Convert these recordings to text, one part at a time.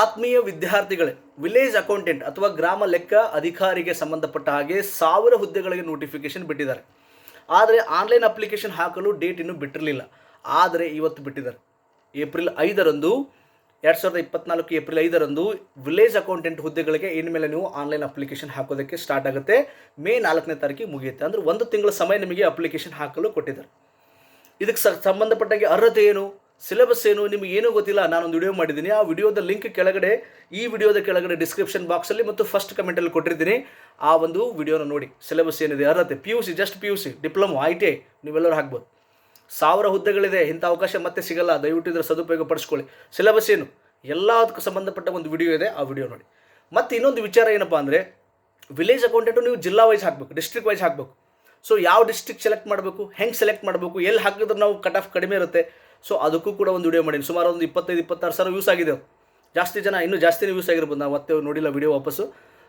ಆತ್ಮೀಯ ವಿದ್ಯಾರ್ಥಿಗಳೇ village accountant ಅಥವಾ ಗ್ರಾಮ ಲೆಕ್ಕ ಅಧಿಕಾರಿಗೆ ಸಂಬಂಧಪಟ್ಟ ಹಾಗೆ ಸಾವಿರ ಹುದ್ದೆಗಳಿಗೆ ನೋಟಿಫಿಕೇಶನ್ ಬಿಟ್ಟಿದ್ದಾರೆ. ಆದರೆ ಆನ್ಲೈನ್ ಅಪ್ಲಿಕೇಶನ್ ಹಾಕಲು ಡೇಟ್ ಇನ್ನೂ ಬಿಟ್ಟಿರಲಿಲ್ಲ. ಆದರೆ ಇವತ್ತು ಬಿಟ್ಟಿದ್ದಾರೆ. ಏಪ್ರಿಲ್ ಐದರಂದು, ಎರಡು ಸಾವಿರದ ಇಪ್ಪತ್ನಾಲ್ಕು ಏಪ್ರಿಲ್ ಐದರಂದು ವಿಲೇಜ್ ಅಕೌಂಟೆಂಟ್ ಹುದ್ದೆಗಳಿಗೆ ಇನ್ಮೇಲೆ ನೀವು ಆನ್ಲೈನ್ ಅಪ್ಲಿಕೇಶನ್ ಹಾಕೋದಕ್ಕೆ ಸ್ಟಾರ್ಟ್ ಆಗುತ್ತೆ. ಮೇ ನಾಲ್ಕನೇ ತಾರೀಕಿಗೆ ಮುಗಿಯುತ್ತೆ. ಅಂದರೆ ಒಂದು ತಿಂಗಳ ಸಮಯ ನಿಮಗೆ ಅಪ್ಲಿಕೇಶನ್ ಹಾಕಲು ಕೊಟ್ಟಿದ್ದಾರೆ. ಇದಕ್ಕೆ ಸಂಬಂಧಪಟ್ಟಂಗೆ ಅರ್ಹತೆ ಏನು? ಸಿಲೆಬಸ್ ಏನು, ನಿಮಗೆ ಏನೂ ಗೊತ್ತಿಲ್ಲ, ನಾನೊಂದು ವಿಡಿಯೋ ಮಾಡಿದ್ದೀನಿ. ಆ ವಿಡಿಯೋದ ಲಿಂಕ್ ಕೆಳಗಡೆ, ಈ ವಿಡಿಯೋದ ಕೆಳಗಡೆ ಡಿಸ್ಕ್ರಿಪ್ಷನ್ ಬಾಕ್ಸಲ್ಲಿ ಮತ್ತು ಫಸ್ಟ್ ಕಮೆಂಟಲ್ಲಿ ಕೊಟ್ಟಿರ್ತೀನಿ. ಆ ಒಂದು ವಿಡಿಯೋನ ನೋಡಿ. ಸಿಲೆಬಸ್ ಏನಿದೆ? ಅರ್ಹತೆ? P U C just P U C diploma I T I ನೀವೆಲ್ಲರೂ ಹಾಕ್ಬೋದು. ಸಾವಿರ ಹುದ್ದೆಗಳಿದೆ. ಇಂಥ ಅವಕಾಶ ಮತ್ತೆ ಸಿಗಲ್ಲ. ದಯವಿಟ್ಟು ಇದರ ಸದುಪಯೋಗ ಪಡಿಸ್ಕೊಳ್ಳಿ ಸಿಲೆಬಸ್ ಏನು? ಎಲ್ಲದಕ್ಕೂ ಸಂಬಂಧಪಟ್ಟ ಒಂದು ವಿಡಿಯೋ ಇದೆ. ಆ ವಿಡಿಯೋ ನೋಡಿ. ಮತ್ತು ಇನ್ನೊಂದು ವಿಚಾರ ಏನಪ್ಪ ಅಂದರೆ ವಿಲೇಜ್ ಅಕೌಂಟೆಂಟು ನೀವು ಜಿಲ್ಲಾ ವೈಸ್ ಹಾಕಬೇಕು ಡಿಸ್ಟ್ರಿಕ್ಟ್ ವೈಸ್ ಹಾಕಬೇಕು. ಸೊ ಯಾವ ಡಿಸ್ಟ್ರಿಕ್ಟ್ ಸೆಲೆಕ್ಟ್ ಮಾಡಬೇಕು? ಹೆಂಗೆ ಸೆಲೆಕ್ಟ್ ಮಾಡಬೇಕು? ಎಲ್ಲಿ ಹಾಕಿದ್ರೆ ನಾವು ಕಟ್ ಆಫ್ ಕಡಿಮೆ ಇರುತ್ತೆ? ಸೊ ಅದಕ್ಕೂ ಕೂಡ ಒಂದು ವಿಡಿಯೋ ಮಾಡೀನಿ. ಸುಮಾರು ಒಂದು ಇಪ್ಪತ್ತೈದು, ಇಪ್ಪತ್ತಾರು ಸಾವಿರ ವ್ಯೂಸ್ ಆಗಿದೆ ಜಾಸ್ತಿ ಜನ, ಇನ್ನೂ ಜಾಸ್ತಿನೇ ವ್ಯೂಸ್ ಆಗಿರ್ಬೋದು. ನಾವು ಮತ್ತೆ ನೋಡಿಲ್ಲ ವಿಡಿಯೋ ವಾಪಸ್ಸು.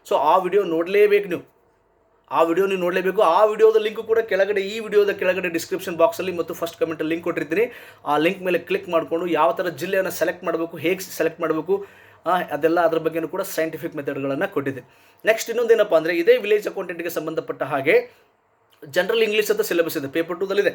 ಸೊ ಆ ವಿಡಿಯೋ ನೋಡಲೇಬೇಕು ನೀವು. ಆ ವಿಡಿಯೋ ನೀವು ನೋಡಲೇಬೇಕು. ಆ ವಿಡಿಯೋದ ಲಿಂಕ್ ಕೂಡ ಕೆಳಗಡೆ, ಈ ವಿಡಿಯೋದ ಕೆಳಗಡೆ ಡಿಸ್ಕ್ರಿಪ್ಷನ್ ಬಾಕ್ಸಲ್ಲಿ ಮತ್ತು ಫಸ್ಟ್ ಕಮೆಂಟಲ್ಲಿ ಲಿಂಕ್ ಕೊಟ್ಟಿರ್ತೀನಿ. ಆ ಲಿಂಕ್ ಮೇಲೆ ಕ್ಲಿಕ್ ಮಾಡಿಕೊಂಡು ಯಾವ ಥರ ಜಿಲ್ಲೆಯನ್ನು ಸೆಲೆಕ್ಟ್ ಮಾಡಬೇಕು, ಹೇಗೆ ಸೆಲೆಕ್ಟ್ ಮಾಡಬೇಕು ಅದೆಲ್ಲ ಅದ್ರ ಬಗ್ಗೆನೂ ಕೂಡ ಸೈಂಟಿಫಿಕ್ ಮೆಥಡ್ಗಳನ್ನು ಕೊಟ್ಟಿದೆ ನೆಕ್ಸ್ಟ್ ಇನ್ನೊಂದೇನಪ್ಪ ಅಂದರೆ, ಇದೇ ವಿಲೇಜ್ ಅಕೌಂಟೆಂಟ್ಗೆ ಸಂಬಂಧಪಟ್ಟ ಹಾಗೆ ಜನರಲ್ ಇಂಗ್ಲೀಷ್ ಅಂತ ಸಿಲೆಬಸ್ ಇದೆ. ಪೇಪರ್ ಟೂದಲ್ಲಿದೆ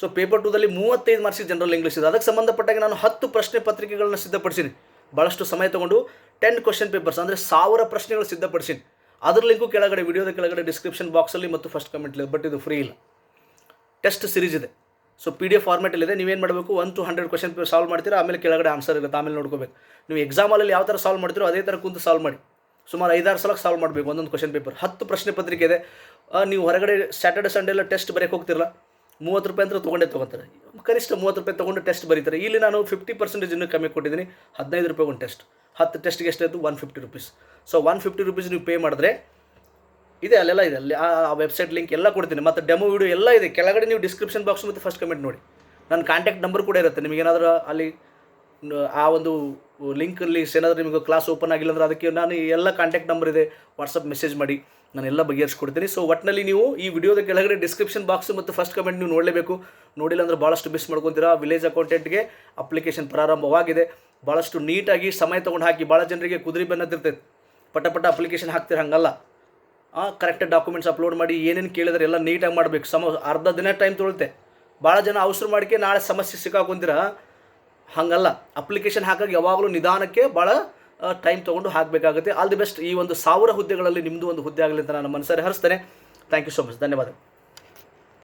ಸೊ ಪೇಪರ್ ಟೂದಲ್ಲಿ ಮೂವತ್ತೈದು ಮಾರ್ಕ್ಸಿಗೆ ಜನರಲ್ ಇಂಗ್ಲೀಷ್ ಇದೆ. ಅದಕ್ಕೆ ಸಂಬಂಧಪಟ್ಟಾಗಿ ನಾನು ಹತ್ತು ಪ್ರಶ್ನೆ ಪತ್ರಿಕೆಗಳನ್ನ ಸಿದ್ಧಪಡಿಸೀನಿ. ಭಾಳಷ್ಟು ಸಮಯ ತೊಗೊಂಡು ಟೆನ್ ಕ್ವಶನ್ ಪೇಪರ್ಸ್ ಅಂದರೆ ಸಾವಿರ ಪ್ರಶ್ನೆಗಳು ಸಿದ್ಧಪಡಿಸೀನಿ. ಅದ್ರ ಲಿಂಕು ಕೆಳಗಡೆ ವಿಡಿಯೋದ ಕೆಳಗಡೆ ಡಿಸ್ಕ್ರಿಪ್ಷನ್ ಬಾಕ್ಸಲ್ಲಿ ಮತ್ತು ಫಸ್ಟ್ ಕಮೆಂಟ್ ಬಟ್ ಇದು ಫ್ರೀ ಇಲ್ಲ. ಟೆಸ್ಟ್ ಸಿರೀಸ್ ಇದೆ. ಸೊ ಪಿ ಡಿ ಎಫ್ ಫಾರ್ಮೆಟಲ್ಲಿದೆ ನೀವೇನು ಮಾಡಬೇಕು? One two hundred question paper solve ಮಾಡ್ತೀರಾ? ಆಮೇಲೆ ಕೆಳಗಡೆ ಆನ್ಸರ್ ಇರುತ್ತೆ. ಆಮೇಲೆ ನೋಡ್ಕೋಬೇಕು. ನೀವು ಎಕ್ಸಾಮಲ್ಲಿ ಯಾವ ಥರ ಸಾಲ್ವ್ ಮಾಡ್ತೀರೋ ಅದೇ ಥರ ಕುಂತು ಸಾಲ್ವ್ ಮಾಡಿ. ಸುಮಾರು ಐದಾರು ಸಲ ಸಾಲ್ವ್ ಮಾಡಬೇಕು ಒಂದೊಂದು ಕ್ವಶನ್ ಪೇಪರ್ ಹತ್ತು ಪ್ರಶ್ನೆ ಪತ್ರಿಕೆ ಇದೆ. ನೀವು ಹೊರಗಡೆ ಸ್ಯಾಟರ್ಡೆ ಸಂಡೇ ಎಲ್ಲ ಟೆಸ್ಟ್ ಬರೆಯೋಕೆ ಹೋಗ್ತಿರಲ್ಲ. ಮೂವತ್ತು ರೂಪಾಯಿ ಅಂತ ತೊಗೊಂಡೇ ತೊಗೊತಾರೆ. ಕನಿಷ್ಠ ಮೂವತ್ತು ರೂಪಾಯಿ ತೊಗೊಂಡು ಟೆಸ್ಟ್ ಬರೀತಾರೆ. ಇಲ್ಲಿ ನಾನು ಫಿಫ್ಟಿ ಪರ್ಸೆಂಟೇಜ್ ಇನ್ನೂ ಕಮ್ಮಿ ಕೊಟ್ಟಿದ್ದೀನಿ. ಹದಿನೈದು ರೂಪಾಯಿ ಒಂದು ಟೆಸ್ಟ್ ಹತ್ತು ಟೆಸ್ಟ್ಗೆ ಎಷ್ಟಾಯಿತು? One fifty rupees so one fifty rupees ನೀವು ಪೇ ಮಾಡಿದ್ರೆ ಇದೆ, ಅಲ್ಲೆಲ್ಲ ಇದೆ. ಅಲ್ಲಿ ಆ ವೆಬ್ಸೈಟ್ ಲಿಂಕ್ ಎಲ್ಲ ಕೊಡ್ತೀನಿ. ಮತ್ತು ಡೆಮೋ ವೀಡಿಯೋ ಎಲ್ಲ ಇದೆ. ಕೆಳಗಡೆ ನೀವು ಡಿಸ್ಕ್ರಿಪ್ಷನ್ ಬಾಕ್ಸ್ ಮತ್ತು ಫಸ್ಟ್ ಕಮೆಂಟ್ ನೋಡಿ. ನನ್ನ ಕಾಂಟ್ಯಾಕ್ಟ್ ನಂಬರ್ ಕೂಡ ಇರುತ್ತೆ. ನಿಮಗೇನಾದರೂ ಅಲ್ಲಿ, ಆ ಒಂದು ಲಿಂಕಲ್ಲಿ ಏನಾದರೂ ನಿಮಗೆ ಕ್ಲಾಸ್ ಓಪನ್ ಆಗಿಲ್ಲ ಅಂದ್ರೆ ಅದಕ್ಕೆ ನಾನು ಎಲ್ಲ ಕಾಂಟ್ಯಾಕ್ಟ್ ನಂಬರ್ ಇದೆ. ವಾಟ್ಸಪ್ ಮೆಸೇಜ್ ಮಾಡಿ. ನಾನು ಎಲ್ಲ ಬಗೆಹರಿಸ್ಕೊಡ್ತೀನಿ. ಸೊ ಒಟ್ಟಿನಲ್ಲಿ ನೀವು ಈ ವಿಡಿಯೋದ ಕೆಳಗಡೆ ಡಿಸ್ಕ್ರಿಪ್ಷನ್ ಬಾಕ್ಸ್ ಮತ್ತು ಫಸ್ಟ್ ಕಮೆಂಟ್ ನೀವು ನೋಡಲೇಬೇಕು. ನೋಡಿಲ್ಲ ಅಂದ್ರೆ ಭಾಳಷ್ಟು ಮಿಸ್ ಮಾಡ್ಕೊತೀರಾ. ವಿಲೇಜ್ ಅಕೌಂಟೆಂಟ್ಗೆ ಅಪ್ಲಿಕೇಶನ್ ಪ್ರಾರಂಭವಾಗಿದೆ. ಭಾಳಷ್ಟು ನೀಟಾಗಿ ಸಮಯ ತೊಗೊಂಡು ಹಾಕಿ ಭಾಳ ಜನರಿಗೆ ಕುದುರೆ ಬೆನ್ನದಿರ್ತೈತೆ ಪಟ ಪಟ ಅಪ್ಲಿಕೇಶನ್ ಹಾಕ್ತೀರ ಹಂಗಲ್ಲ. ಕರೆಕ್ಟ್ ಡಾಕ್ಯುಮೆಂಟ್ಸ್ ಅಪ್ಲೋಡ್ ಮಾಡಿ ಏನೇನು ಕೇಳಿದ್ರೆ ಎಲ್ಲ ನೀಟಾಗಿ ಮಾಡಬೇಕು. ಸಮ, ಅರ್ಧ ದಿನ ಟೈಮ್ ತೊಗೊಳುತ್ತೆ. ಭಾಳ ಜನ ಅವಸರ ಮಾಡಿಕೆ ನಾಳೆ ಸಮಸ್ಯೆ ಸಿಕ್ಕಾಕೊಂತೀರ? ಹಾಗಲ್ಲ. ಅಪ್ಲಿಕೇಶನ್ ಹಾಕಾಗ ಯಾವಾಗಲೂ ನಿಧಾನಕ್ಕೆ ಭಾಳ ಟೈಮ್ ತೊಗೊಂಡು ಹಾಕಬೇಕಾಗುತ್ತೆ. ಆಲ್ ದಿ ಬೆಸ್ಟ್ ಈ ಒಂದು ಸಾವಿರ ಹುದ್ದೆಗಳಲ್ಲಿ ನಿಮ್ಮದು ಒಂದು ಹುದ್ದೆ ಆಗಲಿ ಅಂತ ನಾನು ಮನಸ್ಸಾರೆ ಹರಿಸ್ತೇನೆ. ಥ್ಯಾಂಕ್ ಯು ಸೊ ಮಚ್ ಧನ್ಯವಾದ